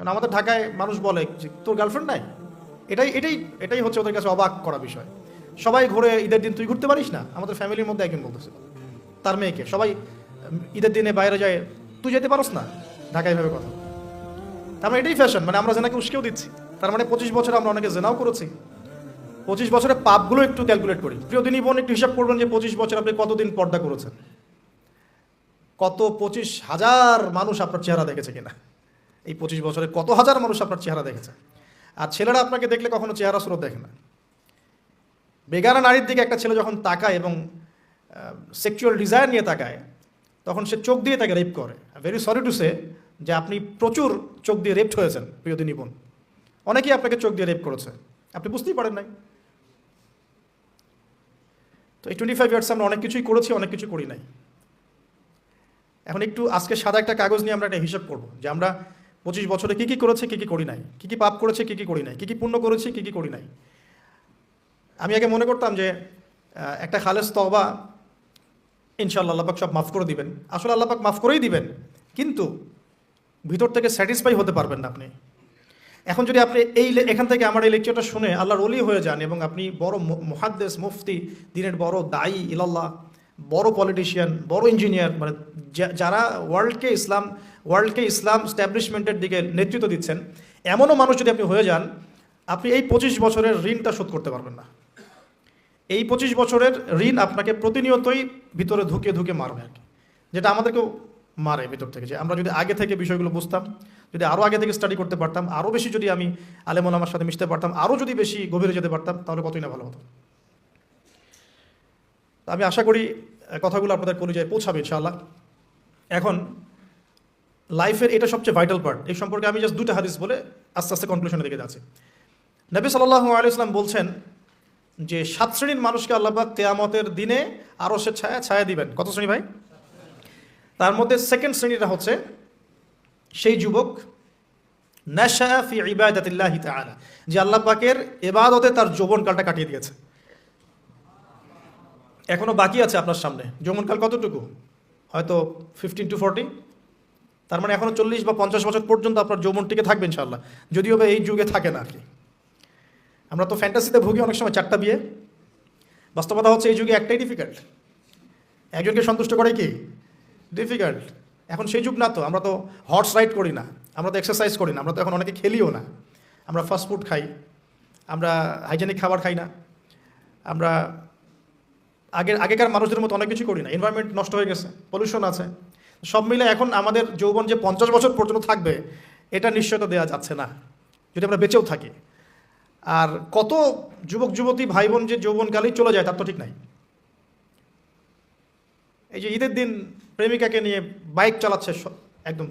কারণ আমাদের ঢাকায় মানুষ বলে যে, তোর গার্লফ্রেন্ড নাই? এটাই এটাই এটাই হচ্ছে ওদের কাছে অবাক করা বিষয়। সবাই ঘুরে ঈদের দিন তুই ঘুরতে পারিস না? আমাদের ফ্যামিলির মধ্যে একজন বলতেছিল তার মেয়েকে। সবাই ঈদের দিনে বাইরে যায়, তুই যেতে পারস না? ঢাকায় ভাবে কথা তার মানে এটাই ফ্যাশন মানে আমরা জেনাকে উস্কেও দিচ্ছি। তার মানে পঁচিশ বছর আমরা অনেকে জেনাও করেছি। পঁচিশ বছরের পাপগুলো একটু ক্যালকুলেট করি। প্রিয় দিনই বোন, একটু হিসাব করবেন যে পঁচিশ বছর আপনি কতদিন পর্দা করেছেন? কত পঁচিশ হাজার মানুষ আপনার চেহারা দেখেছে কিনা? এই পঁচিশ বছরে কত হাজার মানুষ আপনার চেহারা দেখেছে? আর ছেলেরা আপনাকে দেখলে কখনো চেহারা স্রোত দেখে না। বেগানা নারীর দিকে একটা ছেলে যখন তাকায় এবং সেক্সুয়াল ডিজায়ার নিয়ে তাকায়, তখন সে চোখ দিয়ে তাকে রেপ করে। ভেরি সরি টু সে যে আপনি প্রচুর চোখ দিয়ে রেপড হয়েছেন প্রিয়দিনী বোন। অনেকেই আপনাকে চোখ দিয়ে রেপ করেছে। আপনি বুঝতেই পারেন নাই। তো এই টোয়েন্টি ফাইভ ইয়ার্স আমরা অনেক কিছুই করেছি, অনেক কিছু করি নাই। এখন একটু আজকে সাদা একটা কাগজ নিয়ে আমরা একটা হিসাব করব যে আমরা পঁচিশ বছরে কী কী করেছে, কী কী করি নাই। কী কী পাপ করেছে, কী কী করি নাই। কী কী পুণ্য করেছি, কী কী করি নাই। আমি আগে মনে করতাম যে একটা খালেস তবা ইনশাল্লাহ আল্লাপাক সব মাফ করে দিবেন। আসলে আল্লাপাক মাফ করেই দিবেন। কিন্তু ভিতর থেকে স্যাটিসফাই হতে পারবেন না আপনি। এখন যদি আপনি এই এখান থেকে আমার এই লেকচারটা শুনে আল্লাহর অলি হয়ে যান এবং আপনি বড় মহাদ্দেশ মুফতি, দিনের বড় দায়ী, ইলাল্লাহ বড় পলিটিশিয়ান বড় ইঞ্জিনিয়ার মানে যারা ওয়ার্ল্ডকে ইসলাম ওয়ার্ল্ডকে ইসলাম স্ট্যাবলিশমেন্টের দিকে নেতৃত্ব দিচ্ছেন, এমনও মানুষ যদি আপনি হয়ে যান, আপনি এই পঁচিশ বছরের ঋণটা শোধ করতে পারবেন না। এই পঁচিশ বছরের ঋণ আপনাকে প্রতিনিয়তই ভিতরে ধুকে ধুকে মারবে আর কি। যেটা আমাদেরকেও মারে ভিতর থেকে যে আমরা যদি আগে থেকে বিষয়গুলো বুঝতাম, যদি আরও আগে থেকে স্টাডি করতে পারতাম আরও বেশি যদি আমি আলেমন আমার সাথে মিশতে পারতাম আরও যদি বেশি গভীরে যেতে পারতাম, তাহলে কতই না ভালো হতো। আমি আশা করি কথাগুলো আপনাদের কলিজায় পৌঁছাবে, ইনশাআল্লাহ। এখন লাইফের এটা সবচেয়ে ভাইটাল পার্ট এই সম্পর্কে আমি জাস্ট দুটো হাদিস বলে আস্তে আস্তে কনক্লুশনের দিকে যাচ্ছি। নবী সাল্লাহ আলাইসলাম বলছেন যে, সাত শ্রেণির মানুষকে আল্লাহবাক কেয়ামতের দিনে আরও সে ছায়া ছায়া দিবেন। কত শ্রেণি ভাই? তার মধ্যে সেকেন্ড শ্রেণীটা হচ্ছে সেই যুবক, নেশা ফি ইবাদাতিল্লাহি যে আল্লাহ পাকের এবাদতে তার যৌবনকালটা কাটিয়ে দিয়েছে। এখনও বাকি আছে আপনার সামনে। যৌবনকাল কতটুকু? হয়তো ফিফটিন টু ফোরটি তার মানে এখনও চল্লিশ বা পঞ্চাশ বছর পর্যন্ত আপনার যৌবন টিকে থাকবে ইনশাআল্লাহ। যদিও বা এই যুগে থাকে না আর কি। আমরা তো ফ্যান্টাসিতে ভুগি অনেক সময় চারটা বিয়ে। বাস্তবতা হচ্ছে এই যুগে একটাই ডিফিকাল্ট একজনকে সন্তুষ্ট করে কি? ডিফিকাল্ট এখন সেই যুগ না তো, আমরা তো হর্স রাইড করি না, আমরা তো এক্সারসাইজ করি না, আমরা তো এখন অনেকে খেলিও না। আমরা ফাস্ট ফুড খাই, আমরা হাইজেনিক খাবার খাই না, আমরা আগের আগেকার মানুষদের মতো অনেক কিছু করি না। এনভায়রনমেন্ট নষ্ট হয়ে গেছে পলিউশন আছে। সব মিলে এখন আমাদের যৌবন যে পঞ্চাশ বছর পর্যন্ত থাকবে, এটা নিশ্চয়তা দেওয়া যাচ্ছে না, যদি আমরা বেঁচেও থাকি। আর কত যুবক, যুবতী ভাই বোন যে যৌবনকালেই চলে যায়, তার তো ঠিক নাই। এই যে ঈদের দিন প্রেমিকাকে নিয়ে বাইক চালাচ্ছে একদম